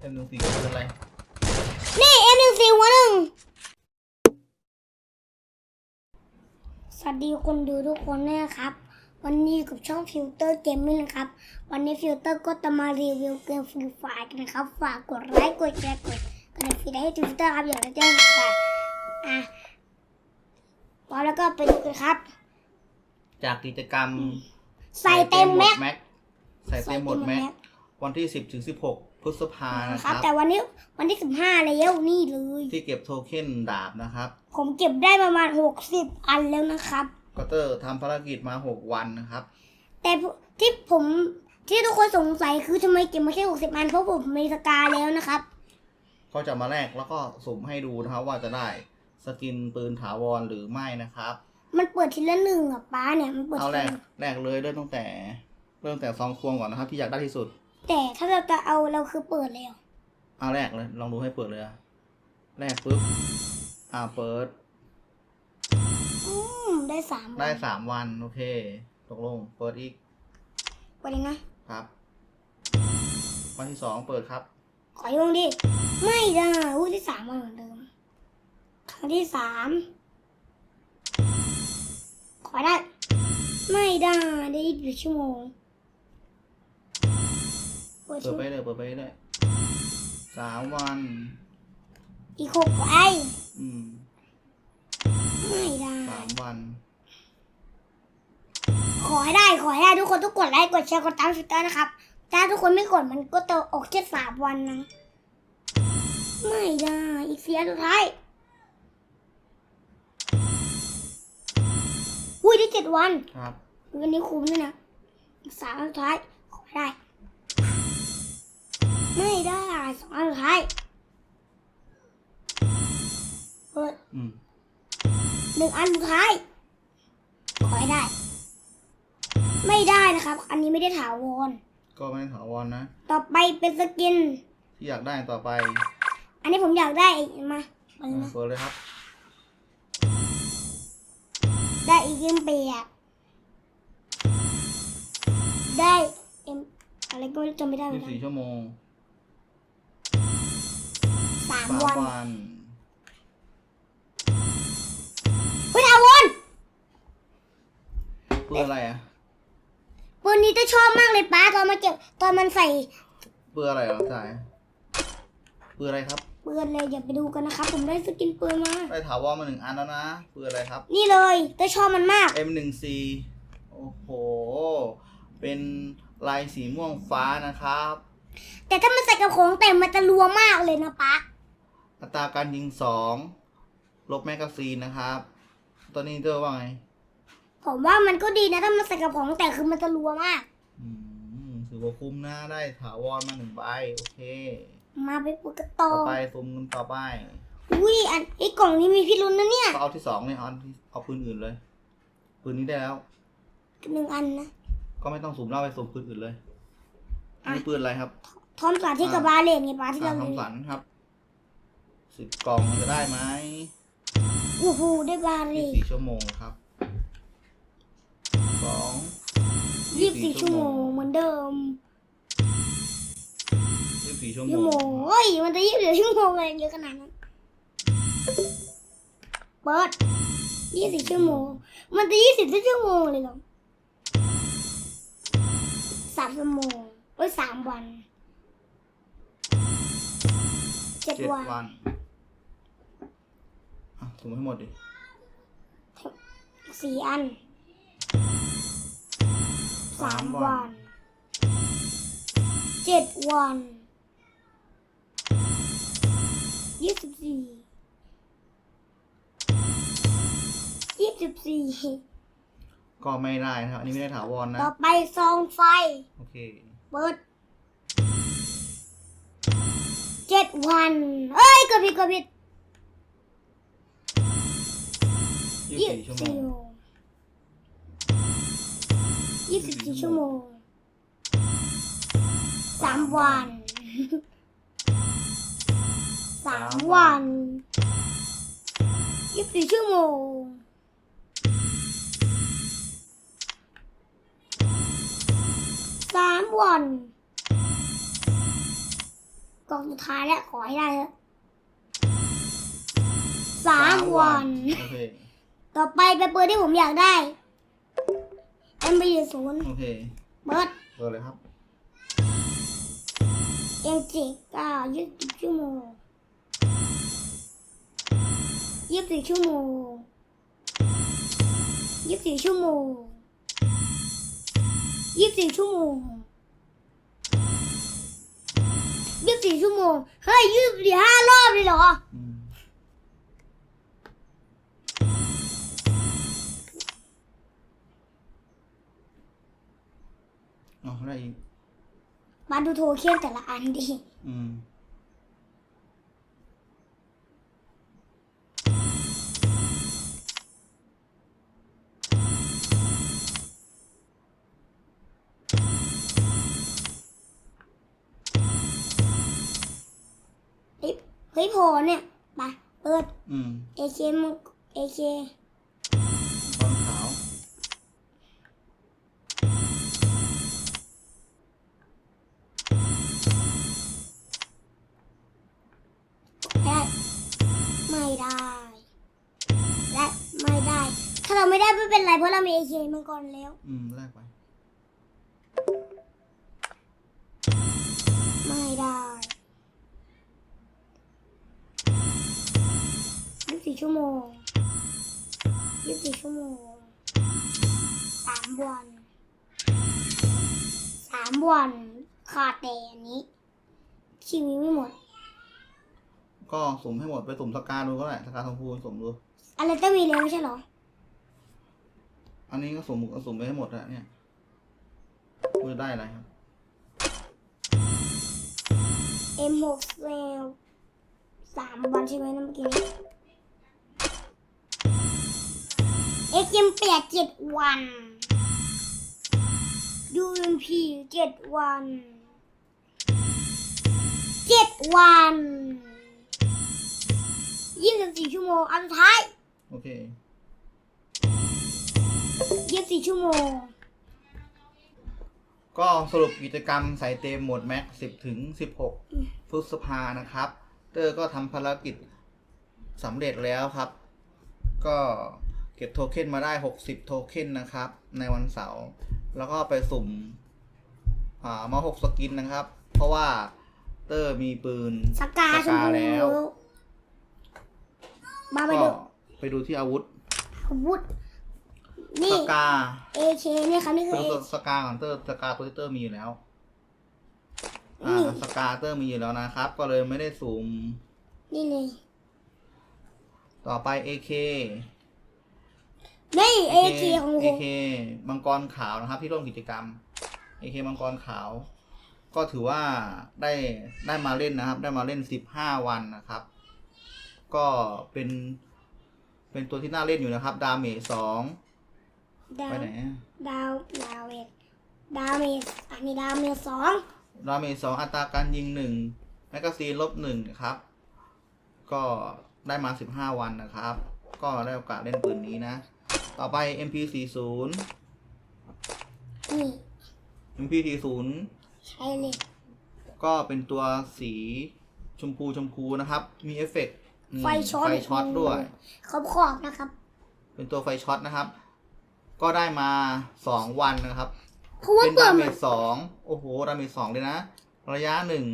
เอ็มหนึ่งสี่คืออะไร นี่เอ็มหนึ่งสี่หัวหนึ่งสวัสดีคนดูทุกคนด้วยนะครับ วันนี้อยู่กับช่องฟิลเตอร์เกมมิ่งนะครับ วันนี้ฟิลเตอร์ก็จะมารีวิวเกมฟรีไฟร์กันนะครับ ฝากกดไลค์กดแชร์กดกระดิ่งฟีดให้ฟิลเตอร์ครับอยากจะแจ้งข่าวอะพอแล้วก็ไปดูกันครับ จากกิจกรรมใส่เต็มแม็กแม็กใส่เต็มหมดแม็ก วันที่สิบถึงสิบหก พฤษภานะคครัรับ บ แต่วันนี้วันที่สิบห้าแล้วนี่เลย ที่เก็บโทเค็นดาบนะครับผมเก็บได้ประมาณหกสิบอันแล้วนะครับ ก็เตอร์ทำภารกิจมาหกวันนะครับ แต่ผมที่ผมที่ทุกคนสงสัยคือทำไมเก็บมาแค่หกสิบอันเพราะผมมีสกาแล้วนะครับ ก็จะมาแลกแล้วก็สุ่มให้ดูนะครับว่าจะได้สกินปืนถาวรหรือไม่นะครับ มันเปิดทีละหนึ่งอะป้าเนี่ยมันเปิดเอาทีแรละกหนึ่งแรกเลยเริ่มตั้งแต่ เริ่มแต่ซองควงก่อนนะครับ ที่อยากได้ที่สุด แต่ถ้าเราจะเอาเราคือเปิดแล้วเอาแรกเลย ลองดูให้เปิดเลยอะแรกปุ๊บอ่าเปิด อืมได้สามได้วันสามวัน โอเค ตกลง เปิดอีกเปิดเลยนะครับ วันที่สองเปิดครับ ขอโยงดิ ไม่ได้อู้ที่สามวันเหมือนเดิม ครั้งที่สามขอได้ ไม่ได้ได้ยี่สิบชั่วโมง เปิดเปิดชั่วไปเลยเปิดไปเลยสามวัน อีกหกไออืมไม่ได้ สามวัน ขอให้ได้ขอให้ได้ทุกคนทุกกดไลค์กดแชร์กดตามฟิตเตอร์นะครับ ถ้าทุกคนไม่กดมันก็จะออกแค่สามวันนะ ไม่ได้ อีกเสียสุดท้ายอุ้ยได้เจ็ดวัน ครับ วันนี้คุ้มด้วยนะอีกสามอันสุดท้ายขอให้ได้ ไม่ได้สองอันสุดท้ายเปิดอืมหนึ่งอันสุดท้าย ขอให้ได้ ไม่ได้นะครับ อันนี้ไม่ได้ถาวร ก็ไม่ได้ถาวรนะ ต่อไปเป็นสกิน ที่อยากได้ต่อไปอันนี้ผมอยากได้อีกมาเอาเลยอ่านะเปิดเลยครับ ได้อีกเอ็มเปียกได้เอ็มอะไรก็จำไม่ได้เหมืยี่อนสิบกันสี่ชั่วโมงสามสามวันวันเฮ้ยถาวรเพื่ออะไรอะปืนนี้จะชอบมากเลยป้าตอนมาเก็บตอนมันใส่เพื่ออะไรเหรอสายเพื่ออะไรครับปืนเลยอย่าไปดูกันนะครับ ผมได้สกินปืนมาได้ถาวรมาหนึ่งอันแล้วนะเพื่ออะไรครับ นี่เลยจะชอบมันมาก M1C โอ้โห เป็นลายสีม่วงฟ้านะครับ แต่ถ้ามันใส่กระโของแต่มันจะรัวมากเลยนะป้า อัตราการยิงสองลบแมกกาซีนนะครับ ตอนนี้เจอว่าไงผมว่ามันก็ดีนะถ้ามันใส่กระโของแต่คือมันจะรัวมาก อืมถือว่าคุ้มนะได้ถาวรมาหนึ่งใบโอเค มาไปปุกกระต่อต่อไปซุ่มกันต่อไปอุ้ยอันไอ้กล่องนี้มีพิรุษนะเนี่ยก็เอาที่สองเนี่ยเอาที่เอาปืนอื่นเลยปืนนี้ได้แล้ว หนึ่งอันนะ ก็ไม่ต้องสุ่มเล่าไปสุ่มปืนอื่นเลยอันนี้ปืนอะไรครับทอมสาที่กับบาเลนไงป้าที่อ่าเราทำสันครับ สิบกล่องจะได้ไหมโอ้โหได้บาเลยี่นสี่ชั่วโมงครับสองยี่สิบสี่ชั่วโมงเหมือนเดิมยี่สี่ชั่วโมชั่วงโมงเฮ้ยมันจะยี่สิบชั่วโมงอะไรเยอะขนาดนั้นเปิดยี่สิบชั่วโมง มันจะยี่สิบชั่วโมงเลยเหรอสามชั่วโมงเอ้ยสามวันเจ็ดเจ็ดวัน วันอะสุ่มให้หมดดิสี่อันสามวันเจ็ดวันยี่สิบสี่ยี่สิบสี่ก็ไม่ได้นะครับอันนี้ไม่ได้ถาวรนะ ต่อไปซองไฟ โอเค เปิดเจ็ดวัน เอ้ยเกระผิดเกระผิด ยี่สิบสี่ชั่วโมงยี่สิบสี่ชั่วโมงสามวันสามวันยี่สิบสี่ชั่วโมงสามวันกล่องสุดท้ายแล้วขอให้ได้สามวันโอเค ต่อไปไปเปิดที่ผมอยากได้เอ็มบีศูนย์โอเคเปิดเปิดเลยครับเอ็มจีเก้ายี่สิบชั่วโมงยี่สิบชั่วโมงยี่สิบชั่วโมงยี่สิบชั่วโมงยี่สิบชั่วโมงเฮ้ยยี่สิบห้ารอบเลยเหรอ อืมเอาได้อีกมาดูโทเค็นแต่ละอันดิอืม เฮ้ยเฮ้ยโผล่เนี่ยไปเปิดอืม เอเคมเอเค เราไม่ได้ไม่เป็นไรเพราะเรามีเอเคมาก่อนแล้ว อืมแรกไป ไม่ได้ยี่สิบสี่ชั่วโมงยี่สิบสี่ชั่วโมงสามวันสามวันขาดแต่อันนี้ ชีวิตไม่หมด ก็สุ่มให้หมดไปสุ่มสกาดูก็ได้สกาทองพูสุ่มดู อะไรต้องมีแล้วไม่ใช่เหรอ อันนี้ก็สุ่มก็สุ่มไปให้หมดอะเนี่ยเพื่อได้อะไรครับ M6 เซลสามวันใช่ไหมนะเมื่อกี้นี้ XM แปดเจ็ดวัน UMP เจ็ดวันเจ็ดวันยี่สิบสี่ชั่วโมงอันสุดท้าย โอเค ยี่สิบสี่ชั่วโมง ก็สรุปกิจกรรมใส่เต็มโหมดแม็กสิบถึงสิบหกพฤษภานะครับ เตอร์ก็ทำภารกิจสำเร็จแล้วครับ ก็เก็บโทเค็นมาได้60โทเค็นนะครับ ในวันเสาร์แล้วก็ไปสุ่มอ่ามา6สกินนะครับ เพราะว่าเตอร์มีปืนสกาชมพูแล้ว มาไปก็ดูไปดูที่อาวุธอาวุธ สนี่กา AK เนี่ยครับนี่ไปคือดู AK สกาของเตอร์สกาตัวที่เตอร์มีอยู่แล้วนี่อ่าสกาเตอร์มีอยู่แล้วนะครับ ก็เลยไม่ได้ซูม นี่เลยต่อไป AK นี่ AK ของผม AK มังกรขาวนะครับ ที่ร่วมกิจกรรม AK มังกรขาว ก็ถือว่าได้ได้มาเล่นนะครับ ได้มาเล่น 15 วันนะครับ ก็เป็น เป็นตัวที่น่าเล่นอยู่นะครับ ดาเมจสอง ดาไปวไหนอะดาวดาวเวทดาวเมจอันนี้ดาวเมจสองดาเมจสองอัตราการยิงหนึ่งแมกกาซีนลบหนึ่งครับ ก็ได้มา15วันนะครับ ก็ได้โอกาสเล่นปืนนี้นะ ต่อไป MP40 นี่ MP40 ใช่เลยก็เป็นตัวสีชมพูชมพูนะครับ มีเอฟเฟกต์นี่ไฟช็อตไฟช็อตด้วย ขอบขอบๆนะครับ เป็นตัวไฟช็อตนะครับ ก็ได้มาสองวันนะครับ เพราะว่าเป็นเปิดาดเมมันจสองโอ้โหดาเมจสองเลยนะ ระยะหนึ่ง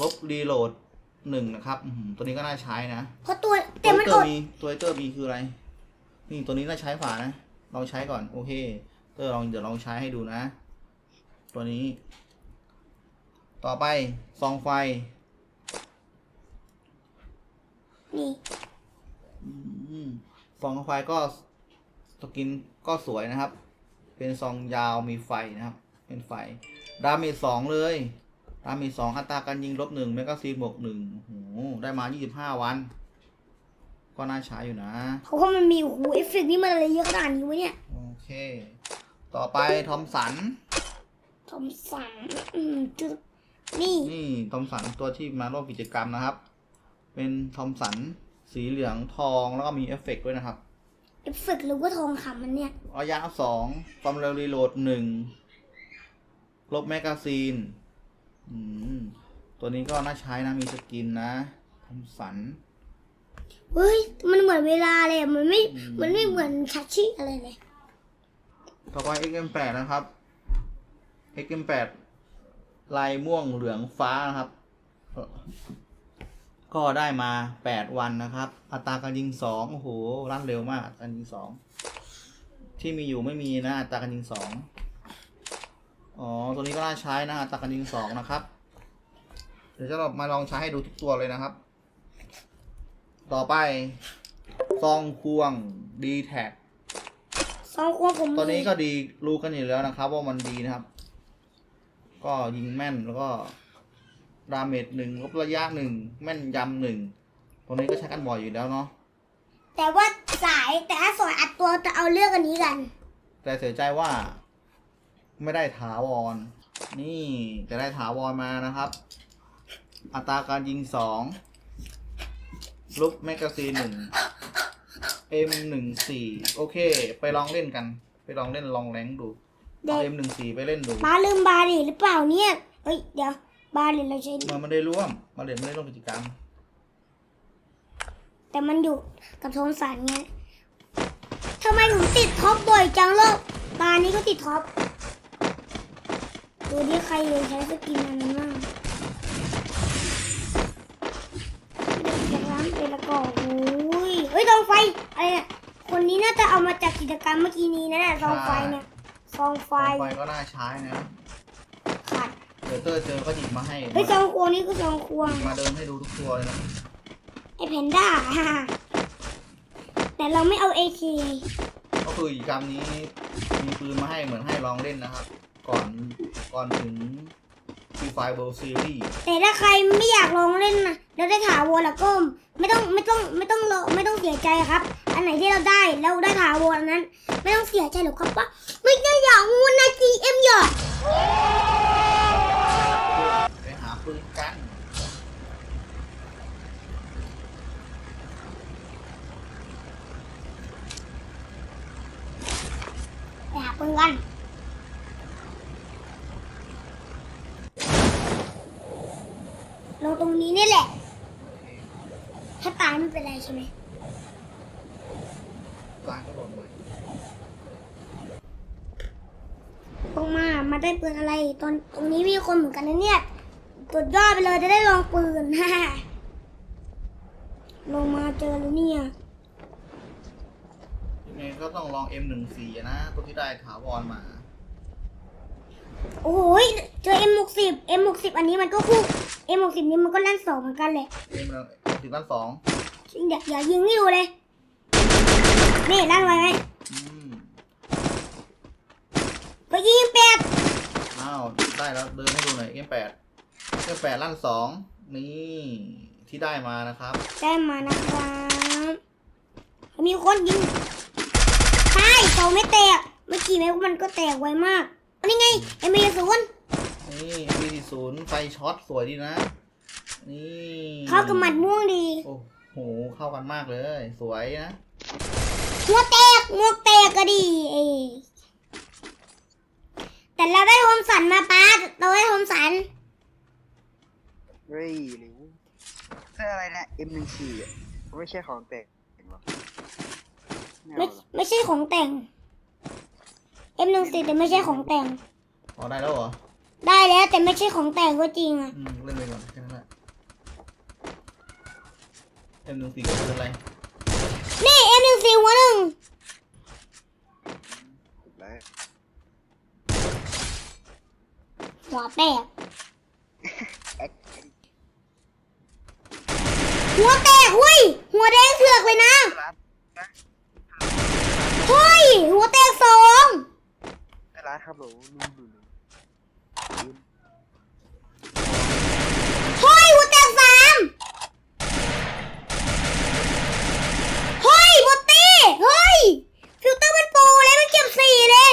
ลบรีโหลดหนึ่งนะครับอื้อหือตัวนี้ก็น่าใช้นะเพราะตัวตัแต่วมันเตออดร์มีตัวเตอร์มีคืออะไร นี่ตัวนี้น่าใช้ฝานะลองใช้ก่อน โอเค เตอร์ลองเดี๋ยวลองใช้ให้ดูนะ ตัวนี้ ต่อไปซองไฟ นี่ อืมซองไฟก็ สกินก็สวยนะครับ เป็นซองยาวมีไฟนะครับ เป็นไฟ ดาเมจสองเลย ดาเมจสองอัตราการยิงลบหนึ่งแมกกาซีนบวกหนึ่งโอ้โห ได้มา25วัน ก็น่าใช้อยู่นะเพราะว่ามันมีโอ้โหเอฟเฟกต์นี่มันอะไรเยอะขนาดนี้วะเนี่ย โอเค ต่อไปทอมสัน ทอมสันอืมจุดนี่ นี่ทอมสันตัวที่มาร่วมกิจกรรมนะครับ เป็นทอมสันสีเหลืองทองแล้วก็มีเอฟเฟกต์ด้วยนะครับ เอฟเฟกต์หรือว่าทองคำมันเนี่ยระยะสองความเร็วรีโหลดหนึ่งลบแมกกาซีนอืมตัวนี้ก็น่าใช้นะมีสกินนะทำสัน เฮ้ย มันเหมือนเวลาเลยอะมันไม่ อืม มันไม่เหมือนชัชชิอะไรเลย ต่อไป XM8 นะครับ XM8 ลายม่วงเหลืองฟ้านะครับ ก็ได้มา 8 วันนะครับ อัตราการยิง2โอ้โหลั่นเร็วมากอัตราการยิง 2 ที่มีอยู่ไม่มีนะอัตราการยิง 2 อ๋อ ตัวนี้ก็น่าใช้นะอัตราการยิง 2 นะครับ เดี๋ยวจะเรามาลองใช้ให้ดูทุกตัวเลยนะครับ ต่อไปซองควง d t a c สองคนผมตัวนี้ก็ดีรู้กันอยู่แล้วนะครับ ว่ามันดีนะครับ ก็ยิงแม่นแล้วก็ ดาเมจหนึ่งลบระยะหนึ่งแม่นยำหนึ่งตัวนี้ก็ใช้กันบ่อยอยู่แล้วเนาะแต่ว่าสายแต่ถ้าสายอัดตัวจะเอาเรื่องอันนี้กัน แต่เสียใจว่า ไม่ได้ถาวร นี่จะได้ถาวรมานะครับ อัตราการยิงสองลุกแมกกาซีนหนึ่ง M หนึ่งสี่โอเค ไปลองเล่นกัน ไปลองเล่นลองแรงดูเด็เอาก M หนึ่งสี่ไปเล่นดูบาลืมบาดิหรือเปล่าเนี่ย เฮ้ย เดี๋ยว บาดิเราใช้มันไม่ได้ร่วมมาเรียนไม่ได้ร่วมกิจกรรม แต่มันอยู่กับโทนสารไงทำไมผมติดท็อปบ่อยจังเลยบานี้ก็ติดท็อปดูดิใครเลยใช้สกินอันนั้นบ้างเด็กจากร้านไปแล้วก็โอ้ยเฮ้ยซองไฟอะไรเนี่ยคนนี้น่าจะเอามาจากกิจกรรมเมื่อกี้นี้นะเนี่ยซองไฟเนี่ยซองไฟ ไฟก็น่าใช้นะขาด เดี๋ยวเตอร์เจอก็หยิบมาให้เฮ้ยซองควงนี่ก็ซองควง มาเดินให้ดูทุกตัวเลยนะไอแพนด้าแต่เราไม่เอาเอเคก็คือกิจกรรมนี้มีปืนมาให้เหมือนให้ลองเล่นนะครับ ก่อนก่อนถึงฟีไฟเบลซีรีส์แต่ถ้าใครไม่อยากลองเล่นนะแล้วได้ถาวรแล้วก็ไม่ต้องไม่ต้องไม่ต้องรอไม่ต้องเสียใจครับ อันไหนที่เราได้แล้วได้ถาวรอันนั้น ไม่ต้องเสียใจหรอกครับว่าไม่ได้อยากงูนะจีเอ็มหยอด ไปหาปืนกัน ไปหาปืนกันลงตรงนี้นี่แหละ ถ้าตาย ไม่เป็นไรใช่ไหมกลางก็โดนไปลงมา มาได้ปืนอะไร ตอนตรงนี้มีคนเหมือนกันนะเนี่ยสุดยอดไปเลยจะได้ลองปืนฮ่าลงมาเจอแล้วเนี่ยยังไงก็ต้องลอง M14 อะนะตัวที่ได้ถาวรมา โอ้ยเจอ M60 M60 อันนี้มันก็คู่ M60 นี้มันก็ลั่นสองเหมือนกันเลย M สิบล้านสอง เดี๋ยวอย่ายิงให้ดูเลย นี่ลั่นไว้ไหมอืมไปยิงแปดอ้าวได้แล้วเดินให้ดูหน่อย M8 M8 ล้านสองนี่ที่ได้มานะครับ ได้มานะครับมีคนยิงใช่เสาไม่แตก เมื่อกี้แม้มันก็แตกไวมากอันนี้ไงเอ็มเอศูนย์นี่มีศูนย์ไฟช็อตสวยดีนะ นี่เข้ากับหมัดม่วงดี โอ้โห เข้ากันมากเลย สวยนะหัวแตกหมวกแตกก็ดีเอยแต่เราได้โฮมสันมาป้าเราได้โฮมสันเฮ้ยหรือเสื้ออะไรนะ M14 อะไม่ใช่ของแต่งหรอไม่ไม่เอาหรอไม่ใช่ของแต่ง M หนึ่งสี่แต่ไม่ใช่ของแต่ง อ๋อได้แล้วเหรอได้แล้วแต่ไม่ใช่ของแต่งก็จริงอะ อืมเล่นไปก่อนแค่นั้นแหละเอ็มหนึ่งสี่ก็เป็นอะไร นี่ M หนึ่งสี่หัวหนึ่งถูกแล้วหัวแตกแอคหัวแตกหุ้ยหัวแดงเถือกเลยนะร้านเฮ้ยหัวแตกสองร้านครับหลลุงลุง เฮ้ย หัวแตกสามเฮ้ยบอตตี้เฮ้ย ฟิลเตอร์มันโปรเลยมันเก็บสี่เลย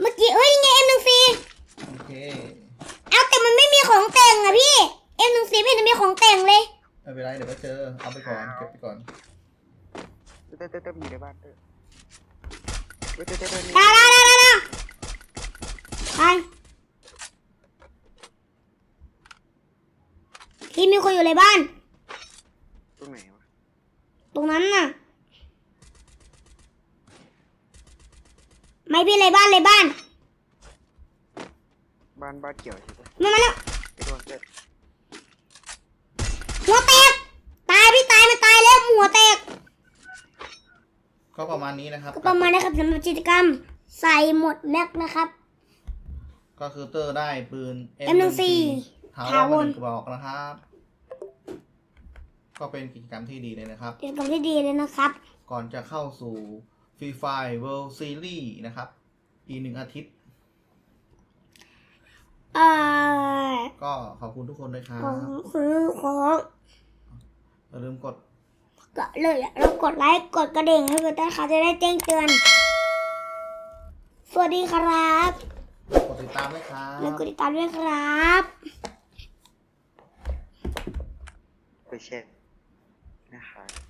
เมื่อกี้เอ้ยยังไง M หนึ่งสี่ โอเค เอาแต่มันไม่มีของแต่งอะพี่ M หนึ่งสี่ไม่เห็นจะมีของแต่งเลย ไม่เป็นไร เดี๋ยวก็เจอ เอาไปก่อน เก็บไปก่อน เต้เต้เต้อยู่ในบ้านเต้เต้เต้เต้เต้ ดาดาดาดาดาไป พี่มีคนอยู่ในบ้าน ตรงไหนวะ ตรงนั้นน่ะ ไม่พี่เลยบ้านเลยบ้านบ้านบ้านเกี่ยวใช่ปะมามาแล้วไอ้โดนเจ็ดหัวแตกตายพี่ตายมันตายแล้วหัวแตกก็ประมาณนี้นะครับ ก็ประมาณนะครับสำหรับกิจกรรมใส่หมดแม็กนะครับ ก็คือเตอร์ได้ปืน M14 ถาวถารวมาหรนึ่งกระบอกนะครับ ก็เป็นกิจกรรมที่ดีเลยนะครับ กิจกรรมที่ดีเลยนะครับ ก่อนจะเข้าสู่ Free Fire World Series นะครับ อีกหนึ่งอาทิตย์ เอ่อก็ขอบคุณทุกคนด้วยครับของคือของอย่าลืมกดก็เลยเรากดไลค์กดกระดิ่งให้เพื่อนเขาจะได้แจ้งเตือน สวัสดีครับ กดติดตามด้วยครับแล้วกดติดตามด้วยครับ ไปเช็คนะครับ